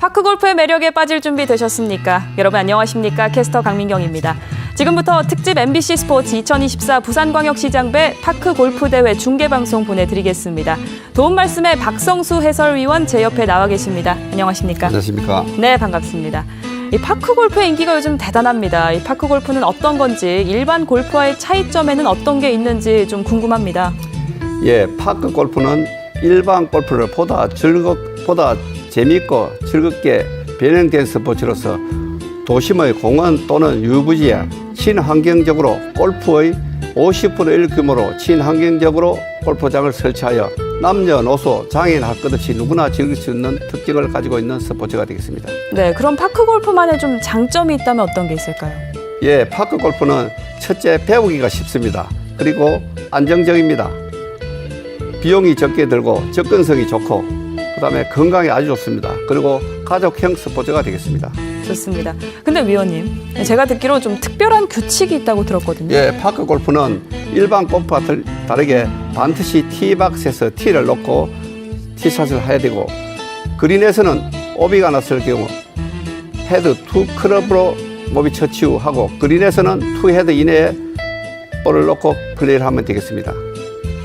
파크 골프의 매력에 빠질 준비 되셨습니까? 여러분 안녕하십니까? 캐스터 강민경입니다. 지금부터 특집 MBC 스포츠 2024 부산광역시장배 파크 골프 대회 중계 방송 보내드리겠습니다. 도움 말씀에 박성수 해설위원 제 옆에 나와 계십니다. 안녕하십니까? 안녕하십니까. 네, 반갑습니다. 이 파크 골프의 인기가 요즘 대단합니다. 이 파크 골프는 어떤 건지 일반 골프와의 차이점에는 어떤 게 있는지 좀 궁금합니다. 예, 파크 골프는 일반 골프를 보다 즐겁, 보다 재밌고 즐겁게 변형된 스포츠로서 도심의 공원 또는 유부지에 친환경적으로 골프의 50%일 규모로 친환경적으로 골프장을 설치하여 남녀노소 장애인 할 것 없이 누구나 즐길 수 있는 특징을 가지고 있는 스포츠가 되겠습니다. 네, 그럼 파크 골프만의 좀 장점이 있다면 어떤 게 있을까요? 예, 파크 골프는 첫째 배우기가 쉽습니다. 그리고 안정적입니다. 비용이 적게 들고 접근성이 좋고 그다음에 건강에 아주 좋습니다. 그리고 가족형 스포츠가 되겠습니다. 좋습니다. 근데 위원님, 제가 듣기로 좀 특별한 규칙이 있다고 들었거든요. 예, 파크 골프는 일반 골프와 들- 다르게 반드시 티박스에서 티를 놓고 티샷을 해야 되고 그린에서는 오비가 났을 경우 헤드 투 클럽으로 모비 처치 후 하고 그린에서는 투 헤드 이내에 볼을 놓고 플레이를 하면 되겠습니다.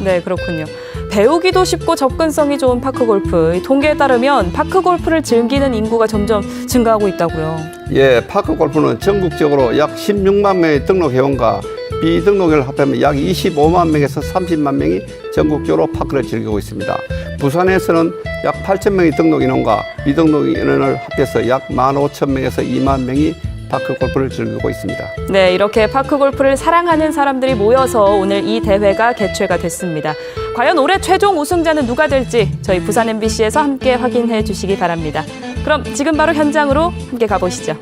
네, 그렇군요. 배우기도 쉽고 접근성이 좋은 파크 골프. 이 통계에 따르면 파크 골프를 즐기는 인구가 점점 증가하고 있다고요. 예, 파크 골프는 전국적으로 약 16만 명의 등록 회원과 비등록을 합하면 약 25만 명에서 30만 명이 전국적으로 파크를 즐기고 있습니다. 부산에서는 약 8천 명의 등록 인원과 비등록 인원을 합해서 약 15,000명에서 2만 명이 파크 골프를 즐기고 있습니다. 네, 이렇게 파크 골프를 사랑하는 사람들이 모여서 오늘 이 대회가 개최가 됐습니다. 과연 올해 최종 우승자는 누가 될지 저희 부산 MBC에서 함께 확인해 주시기 바랍니다. 그럼 지금 바로 현장으로 함께 가보시죠.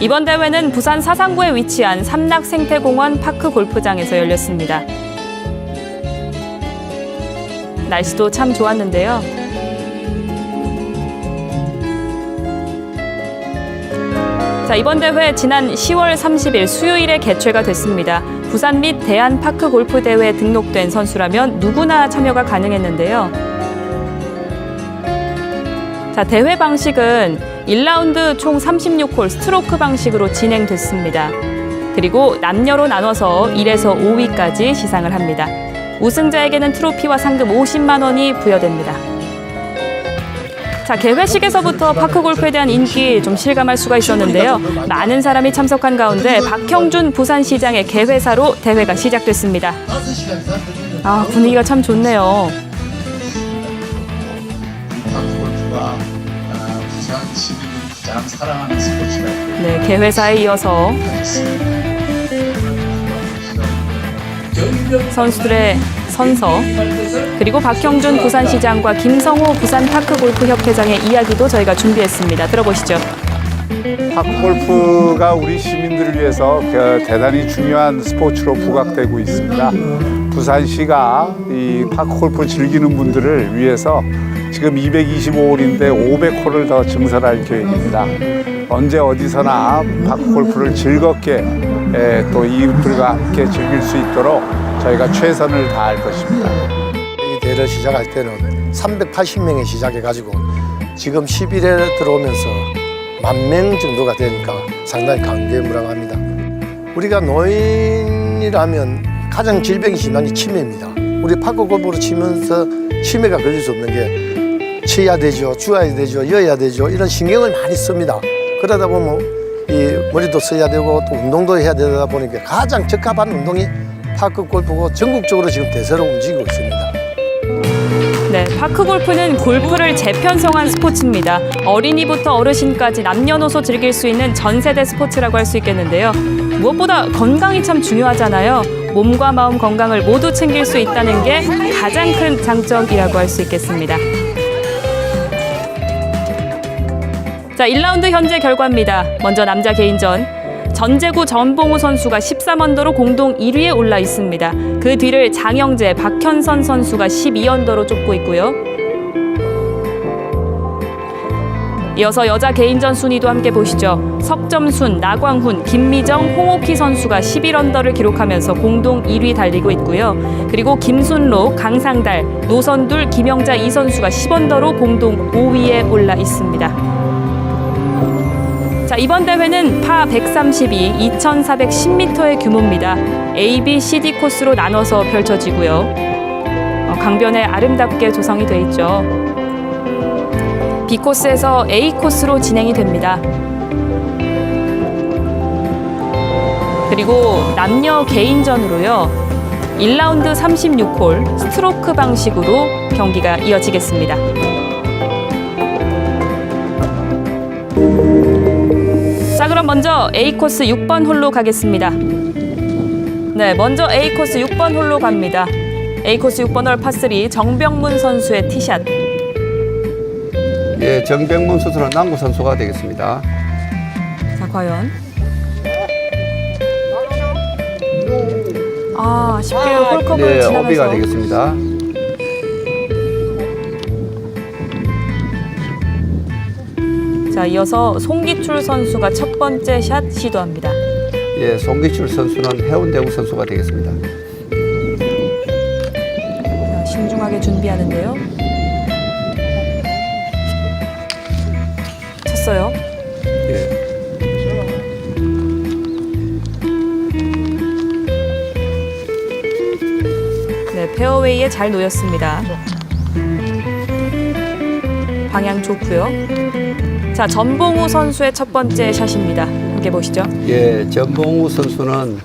이번 대회는 부산 사상구에 위치한 삼락생태공원 파크 골프장에서 열렸습니다. 날씨도 참 좋았는데요. 자, 이번 대회 지난 10월 30일 수요일에 개최가 됐습니다. 부산 및 대한 파크 골프 대회에 등록된 선수라면 누구나 참여가 가능했는데요. 자, 대회 방식은 1라운드 총 36홀 스트로크 방식으로 진행됐습니다. 그리고 남녀로 나눠서 1에서 5위까지 시상을 합니다. 우승자에게는 트로피와 상금 50만 원이 부여됩니다. 자, 개회식에서부터 파크 골프에 대한 인기 좀 실감할 수가 있었는데요. 많은 사람이 참석한 가운데 박형준 부산시장의 개회사로 대회가 시작됐습니다. 아, 분위기가 참 좋네요. 네, 개회사에 이어서 선수들의 선서 그리고 박형준 부산시장과 김성호 부산 파크 골프 협회장의 이야기도 저희가 준비했습니다. 들어보시죠. 파크 골프가 우리 시민들을 위해서 그 대단히 중요한 스포츠로 부각되고 있습니다. 부산시가 이 파크 골프 즐기는 분들을 위해서 지금 225홀인데 500홀을 더 증설할 계획입니다. 언제 어디서나 파크 골프를 즐겁게 에, 또 이웃들과 함께 즐길 수 있도록 저희가 최선을 다할 것입니다. 이 대회를 시작할 때는 380명이 시작해가지고 지금 10일에 들어오면서 만 명 정도가 되니까 상당히 감개무량합니다. 우리가 노인이라면 가장 질병이 심한 게 치매입니다. 우리 골프로 치면서 치매가 걸릴 수 없는 게 치야 되죠, 주어야 되죠, 여야 되죠 이런 신경을 많이 씁니다. 그러다 보면 이 머리도 써야 되고 또 운동도 해야 되다 보니까 가장 적합한 운동이 파크 골프고 전국적으로 지금 대세로 움직이고 있습니다. 네, 파크 골프는 골프를 재편성한 스포츠입니다. 어린이부터 어르신까지 남녀노소 즐길 수 있는 전 세대 스포츠라고 할 수 있겠는데요. 무엇보다 건강이 참 중요하잖아요. 몸과 마음 건강을 모두 챙길 수 있다는 게 가장 큰 장점이라고 할 수 있겠습니다. 자, 1라운드 현재 결과입니다. 먼저 남자 개인전. 전재구 전봉우 선수가 13언더로 공동 1위에 올라 있습니다. 그 뒤를 장영재, 박현선 선수가 12언더로 쫓고 있고요. 이어서 여자 개인전 순위도 함께 보시죠. 석점순, 나광훈, 김미정, 홍옥희 선수가 11언더를 기록하면서 공동 1위 달리고 있고요. 그리고 김순로, 강상달, 노선둘, 김영자 이 선수가 10언더로 공동 5위에 올라 있습니다. 자, 이번 대회는 파 132, 2,410m의 규모입니다. A, B, C, D 코스로 나눠서 펼쳐지고요. 어, 강변에 아름답게 조성이 돼 있죠. B 코스에서 A 코스로 진행이 됩니다. 그리고 남녀 개인전으로요. 1라운드 36홀 스트로크 방식으로 경기가 이어지겠습니다. 자, 그럼 먼저 A 코스 6번 홀로 가겠습니다. 네, 먼저 A 코스 6번 홀로 갑니다. A 코스 6번 홀 파3 정병문 선수의 티샷. 예, 정병문 선수는 남구 선수가 되겠습니다. 자, 과연. 아, 쉽게 홀컵을 네, 오비가 지나면서 되겠습니다. 자, 이어서 송기출 선수가 첫 번째 샷 시도합니다. 예, 송기출 선수는 해운대구 선수가 되겠습니다. 자, 신중하게 준비하는데요. 쳤어요. 예. 네, 페어웨이에 잘 놓였습니다. 방향 좋고요. 자, 전봉우 선수의 첫 번째 샷입니다. 함께 보시죠. 예, 전봉우 선수는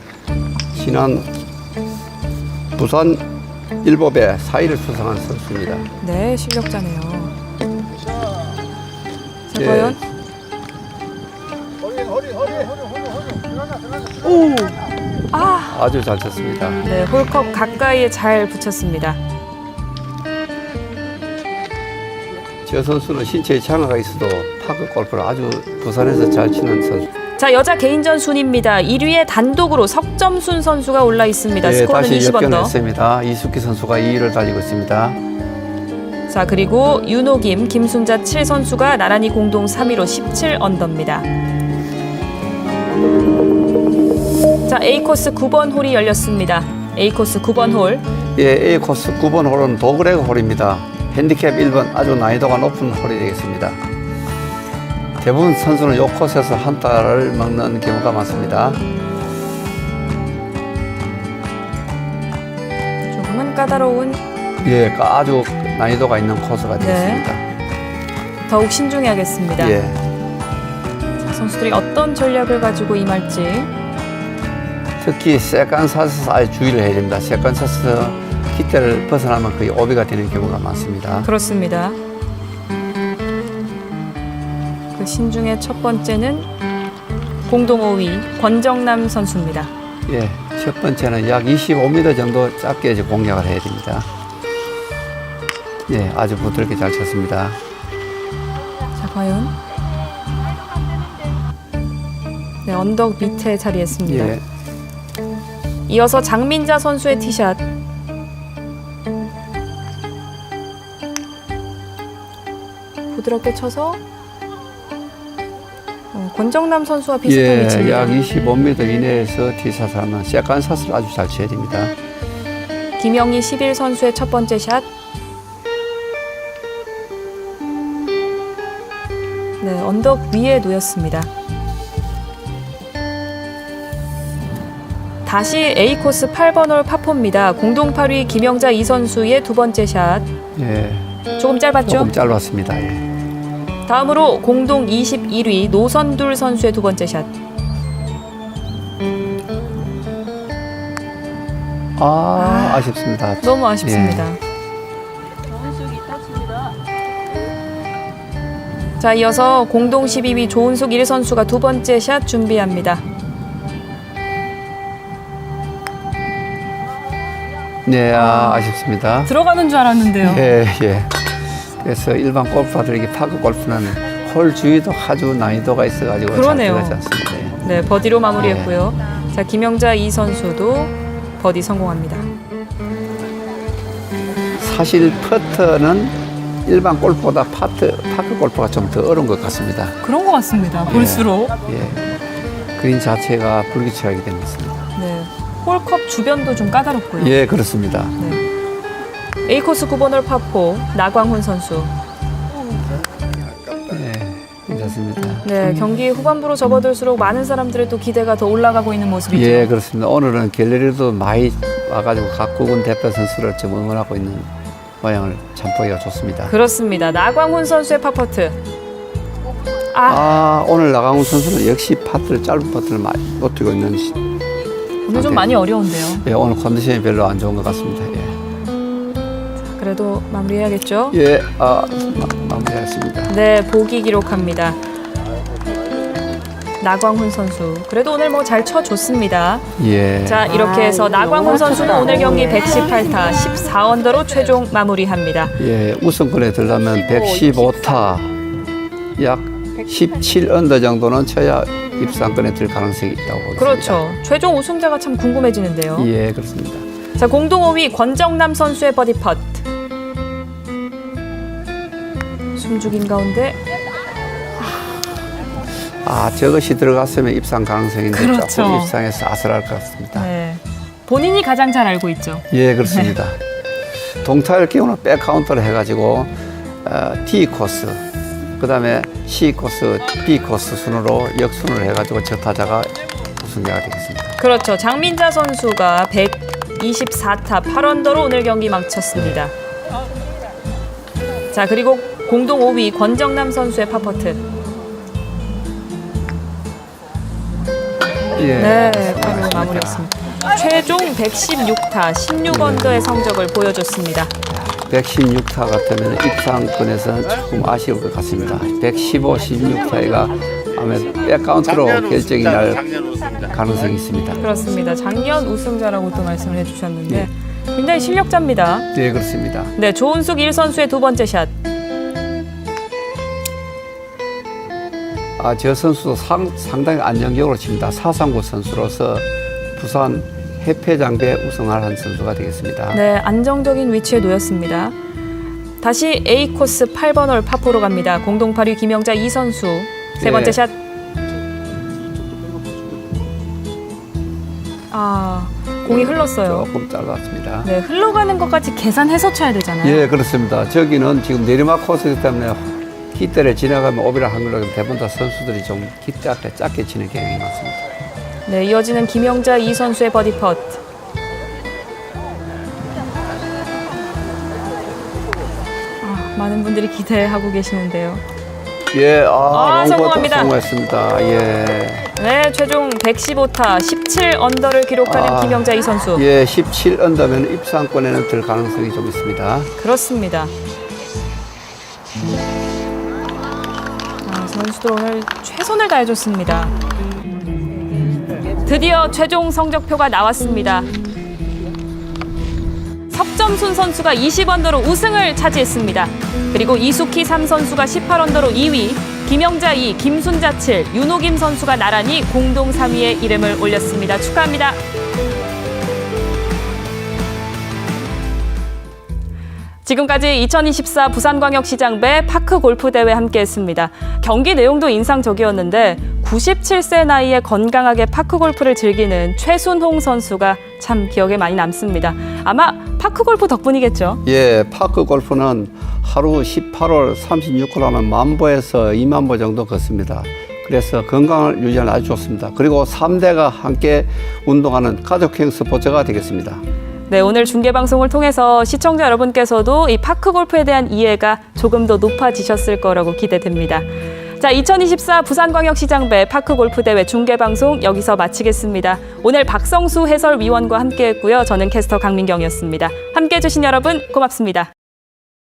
지난 부산 일법에 4위를 수상한 선수입니다. 네, 실력자네요. 자, 예. 과연 아, 아주 잘 쳤습니다. 네, 홀컵 가까이에 잘 붙였습니다. 저 선수는 신체에 장애가 있어도 파크 골프를 아주 부산에서 잘 치는 선수. 자, 여자 개인전 순입니다. 1위에 단독으로 석점순 선수가 올라 있습니다. 예, 스코어는 다시 20언더. 역전했습니다. 이수기 선수가 2위를 달리고 있습니다. 자, 그리고 윤호김, 김순자 7 선수가 나란히 공동 3위로 17 언더입니다. 자, A 코스 9번 홀이 열렸습니다. A 코스 9번 홀. 예, A 코스 9번 홀은 도그레그 홀입니다. 핸디캡 1번 아주 난이도가 높은 홀이 되겠습니다. 대부분 선수는 이 코스에서 한 달을 먹는 경우가 많습니다. 조금은 까다로운 예, 그 아주 난이도가 있는 코스가 되겠습니다. 더욱 신중해야겠습니다. 예, 자, 선수들이 어떤 전략을 가지고 임할지. 특히 세컨 샷에서 아주 주의를 해야 됩니다. 세컨 샷에서 기대를 벗어나면 거의 오비가 되는 경우가 많습니다. 그렇습니다. 그 신중의 첫 번째는 공동 5위 권정남 선수입니다. 예, 첫 번째는 약 25m 정도 짧게 이제 공략을 해야 됩니다. 예, 아주 부드럽게 잘 쳤습니다. 자, 과연? 네, 언덕 밑에 자리했습니다. 예, 이어서 장민자 선수의 티샷. 부드럽게 쳐서 어, 권정남 선수와 비슷한 예, 위치입니다. 약 25m 이내에서 티샷을 하면 세컨 샷을 아주 잘 쳐야 됩니다. 김영희 11 선수의 첫 번째 샷. 네, 언덕 위에 놓였습니다. 다시 A 코스 8번 홀 파포입니다. 공동 8위 김영자 이 선수의 두 번째 샷. 예, 조금 짧았죠? 조금 짧았습니다. 예. 다음으로 공동 21위 노선둘 선수의 두 번째 샷. 아, 아쉽습니다. 너무 아쉽습니다. 자, 이어서 공동 12위 조은숙 1 선수가 두 번째 샷 준비합니다. 네, 아, 아쉽습니다. 들어가는 줄 알았는데요. 예, 예. 그래서 일반 골퍼들에게 파크 골프는 홀 주위도 아주 난이도가 있어가지고 그러네요. 잘 들어가지 않습니다. 예. 네, 버디로 마무리했고요. 자, 김영자 이 선수도 버디 성공합니다. 사실 퍼터는 일반 골프보다 파트, 파크 골프가 좀 더 어려운 것 같습니다. 그런 것 같습니다. 볼수록. 예. 그린 자체가 불규칙하게 있습니다. 네. 홀컵 주변도 좀 까다롭고요. 예, 그렇습니다. A 코스 9번홀 파포 나광훈 선수. 예, 괜찮습니다. 네, 경기 후반부로 접어들수록 많은 사람들의 또 기대가 더 올라가고 있는 모습이죠. 예, 그렇습니다. 오늘은 갤러리도 많이 와가지고 각국은 대표 선수를 좀 응원하고 있는 모양을 참 보기가 좋습니다. 그렇습니다. 나광훈 선수의 파퍼트. 아, 아, 오늘 나강훈 선수는 역시 파트를 짧은 파트를 많이 놓치고 있는 시, 오늘 좀 많이 어려운데요. 예, 오늘 컨디션이 별로 안 좋은 것 같습니다. 예, 그래도 마무리해야겠죠? 예 아, 마, 마무리하겠습니다. 네, 보기 기록합니다. 나광훈 선수. 그래도 오늘 뭐 잘 쳐줬습니다. 예, 자, 이렇게 해서 나광훈 선수는 오늘 경기 118타 14언더로 최종 마무리합니다. 예, 우승권에 들려면 115타, 약 17언더 정도는 쳐야 입상권에 들 가능성이 있다고 보겠습니다. 그렇죠. 최종 우승자가 참 궁금해지는데요. 예, 그렇습니다. 자, 공동 5위 권정남 선수의 버디 펫. 숨죽인 가운데 아, 저것이 들어갔으면 입상 가능성인데 그렇죠. 조금 입상에서 아슬할 것 같습니다. 네. 본인이 가장 잘 알고 있죠. 예, 그렇습니다. 동타일 경우는 백 카운터를 해가지고 어, T 코스, 그 다음에 C 코스, B 코스 순으로 역순을 해가지고 저 타자가 우승자가 되겠습니다. 그렇죠. 장민자 선수가 124타 8언더로 오늘 경기 망쳤습니다. 자, 그리고 공동 5위 권정남 선수의 파퍼트. 예, 네, 바로 마무리했습니다. 최종 116타 16언더의 성적을 보여줬습니다. 116타 같으면 입상권에서는 조금 아쉬울 것 같습니다. 115, 16타가 아마 백 카운트로 결정이 날 가능성이 있습니다. 그렇습니다. 작년 우승자라고 또 말씀을 해주셨는데 굉장히 실력자입니다. 네, 그렇습니다. 네, 조은숙 1선수의 두 번째 샷. 아, 저 선수도 상, 상당히 안정적으로 칩니다. 사상구 선수로서 부산 해패장배 우승을 한 선수가 되겠습니다. 네, 안정적인 위치에 놓였습니다. 다시 A 코스 8번 홀 파포로 갑니다. 공동 8위 김영자 이 선수 세 번째 네. 샷. 공이 흘렀어요. 조금 짧았습니다. 네, 흘러가는 것까지 계산해서 쳐야 되잖아요. 예, 그렇습니다. 저기는 지금 내리막 코스이기 때문에 기대를 지나가면 오비를 한 걸로 대부분 다 선수들이 좀 기대 앞에 짧게 치는 경향이 많습니다. 네, 이어지는 김영자 이 선수의 버디 펫. 아, 많은 분들이 기대하고 계시는데요. 예, 아, 아, 성공합니다. 성공했습니다. 예. 네, 최종 115타 17 언더를 기록하는 아, 김영자 이 선수. 예, 17 언더면 입상권에는 들 가능성이 좀 있습니다. 그렇습니다. 아, 선수들 오늘 최선을 다해줬습니다. 드디어 최종 성적표가 나왔습니다. 석점순 선수가 20언더로 우승을 차지했습니다. 그리고 이수키 3 선수가 18언더로 2위, 김영자 2, 김순자 7, 윤호김 선수가 나란히 공동 3위에 이름을 올렸습니다. 축하합니다. 지금까지 2024 부산광역시장배 파크 골프 대회 함께했습니다. 경기 내용도 인상적이었는데 97세 나이에 건강하게 파크 골프를 즐기는 최순홍 선수가 참 기억에 많이 남습니다. 아마 파크 골프 덕분이겠죠. 예, 파크 골프는 하루 18홀 36홀 하면 만보에서 2만 보 정도 걷습니다. 그래서 건강을 유지하는 아주 좋습니다. 그리고 3대가 함께 운동하는 가족형 스포츠가 되겠습니다. 네, 오늘 중계 방송을 통해서 시청자 여러분께서도 이 파크 골프에 대한 이해가 조금 더 높아지셨을 거라고 기대됩니다. 자, 2024 부산광역시장배 파크 골프 대회 중계 방송 여기서 마치겠습니다. 오늘 박성수 해설위원과 함께했고요. 저는 캐스터 강민경이었습니다. 함께해 주신 여러분 고맙습니다.